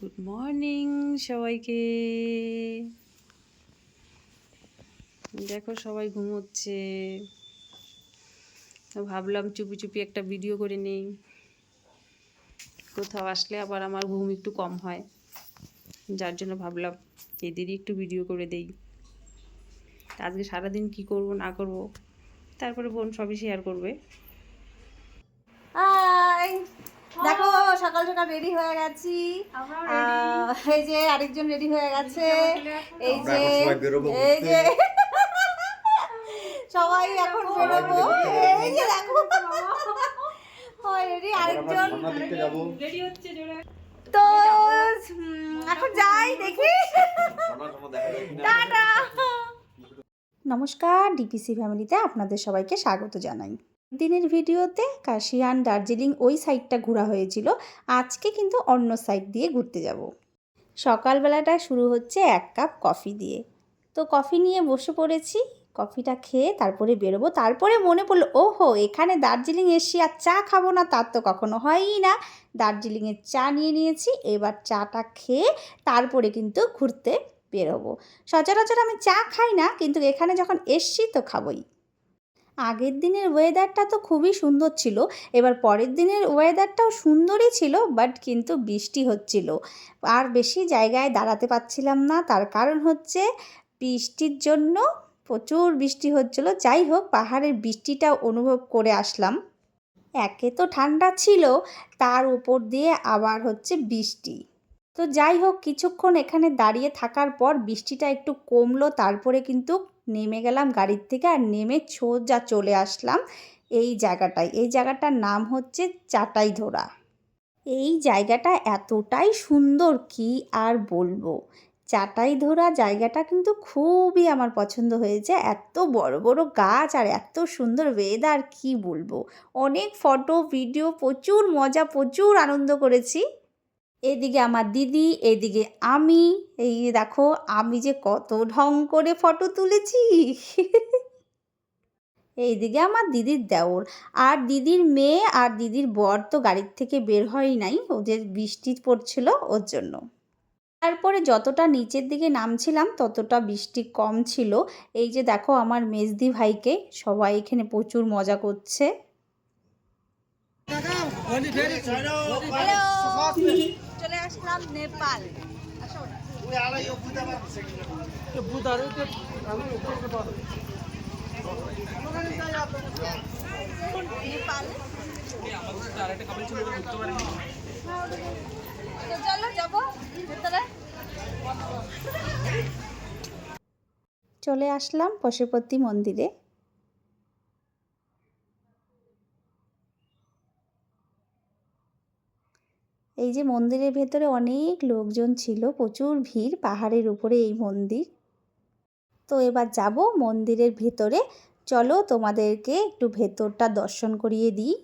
Good morning সবাইকে। দেখো সবাই ঘুমোচ্ছে। ভাবলাম চুপি চুপি একটা ভিডিও করে নেই। কোথাও আসলে আবার আমার ঘুম একটু কম হয়। যার জন্য ভাবলাম এদেরই একটু ভিডিও করে দেই। আজকে সারাদিন কি করব, না করব, তারপরে বোন সবই শেয়ার করবে। সকাল সকাল রেডি হয়ে গেছি। এই যে আরেকজন রেডি হয়ে গেছে। এই যে এই যে সবাই এখন বেরোবো। এই যে দেখো। রেডি আরেকজন। তো এখন যাই দেখি। টাটা। নমস্কার ডিপিসি ফ্যামিলিতে আপনাদের সবাইকে স্বাগত জানাই। দিনের ভিডিওতে কাশিয়ান দার্জিলিং ওই সাইডটা ঘোরা হয়েছিল। আজকে কিন্তু অন্য সাইড দিয়ে ঘুরতে যাব। সকালবেলাটা শুরু হচ্ছে এক কাপ কফি দিয়ে। তো কফি নিয়ে বসে পড়েছি কফিটা খেয়ে তারপরে বেরোবো। তারপরে মনে পড়ল, ওহো, এখানে দার্জিলিং এসছি আর চা খাব না, তার তো কখনো হয়ই না। দার্জিলিংয়ের চা নিয়ে নিয়েছি, এবার চাটা খেয়ে তারপরে কিন্তু ঘুরতে বেরোবো। সচরাচর আমি চা খাই না, কিন্তু এখানে যখন এসছি তো খাবই। আগের দিনের ওয়েদারটা তো খুবই সুন্দর ছিল। এবার পরের দিনের ওয়েদারটাও সুন্দরই ছিল বাট কিন্তু বৃষ্টি হচ্ছিল। আর বেশি জায়গায় দাঁড়াতে পারছিলাম না, তার কারণ হচ্ছে বৃষ্টির জন্য প্রচুর বৃষ্টি হচ্ছিল। যাই হোক, পাহাড়ের বৃষ্টিটা অনুভব করে আসলাম। একে তো ঠান্ডা ছিল, তার উপর দিয়ে আবার হচ্ছে বৃষ্টি। তো যাই হোক, কিছুক্ষণ এখানে দাঁড়িয়ে থাকার পর বৃষ্টিটা একটু কমলো, তারপরে কিন্তু নেমে গেলাম গাড়ির থেকে আর নেমে সোজা চলে আসলাম এই জায়গাটায়। এই জায়গাটার নাম হচ্ছে চাটাই ধরা এই জায়গাটা এতটাই সুন্দর কি আর বলব? চাটাই ধরা জায়গাটা কিন্তু খুবই আমার পছন্দ হয়েছে। এত বড় বড় গাছ আর এত সুন্দর ওয়েদার কি বলব? অনেক ফটো ভিডিও প্রচুর মজা, প্রচুর আনন্দ করেছি। এদিকে আমার দিদি, এদিকে আমি। এই দেখো, আমি যে কত ঢং করে ফটো তুলেছি। এইদিকে আমার দিদির দেওর। আর দিদির মেয়ে আর দিদির বর তো গাড়ির থেকে বের হয় নাই, ওদের বৃষ্টি পড়ছিল ওর জন্য। তারপরে যতটা নিচের দিকে নামছিলাম, ততটা বৃষ্টি কম ছিল। এই যে দেখো, আমার মেজদি ভাইকে, সবাই এখানে প্রচুর মজা করছে। চলে আসলাম নেপাল। নেপাল। চলো যাব ভেতরে। চলে আসলাম পশুপতি মন্দিরে। এই যে মন্দিরের ভেতরে অনেক লোকজন ছিল, প্রচুর ভিড় পাহাড়ের উপরে এই মন্দির। তো এবার যাব মন্দিরের ভেতরে। চলো তোমাদেরকে একটু ভেতরটা দর্শন করিয়ে দিই।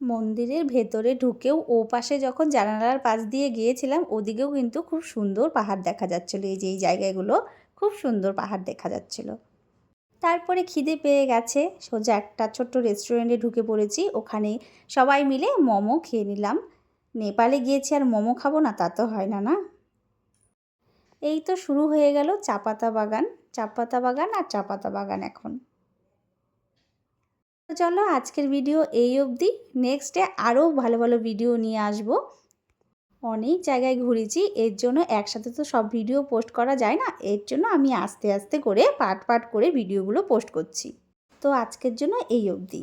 মন্দিরের ভেতরে ঢুকেও ও পাশে যখন জানালার পাশ দিয়ে গিয়েছিলাম, ওদিকেও কিন্তু খুব সুন্দর পাহাড় দেখা যাচ্ছিল। এই যে এই জায়গাগুলো, খুব সুন্দর পাহাড় দেখা যাচ্ছিল। তারপরে খিদে পেয়ে গেছে। সোজা একটা ছোট্ট রেস্টুরেন্টে ঢুকে পড়েছি। ওখানে সবাই মিলে মোমো খেয়ে নিলাম। নেপালে গিয়েছি আর মোমো খাব না, তা তো হয় না না? এই তো শুরু হয়ে গেল চা পাতা বাগান। চা পাতা বাগান আর চা পাতা বাগান এখন। তো চলো আজকের ভিডিও এই অবধি। নেক্সটে আরও ভালো ভালো ভিডিও নিয়ে আসব। অনেক জায়গায় ঘুরেছি। এর জন্য একসাথে তো সব ভিডিও পোস্ট করা যায় না। এর জন্য আমি আস্তে আস্তে করে পাট পাট করে ভিডিওগুলো পোস্ট করছি। তো আজকের জন্য এই অবধি।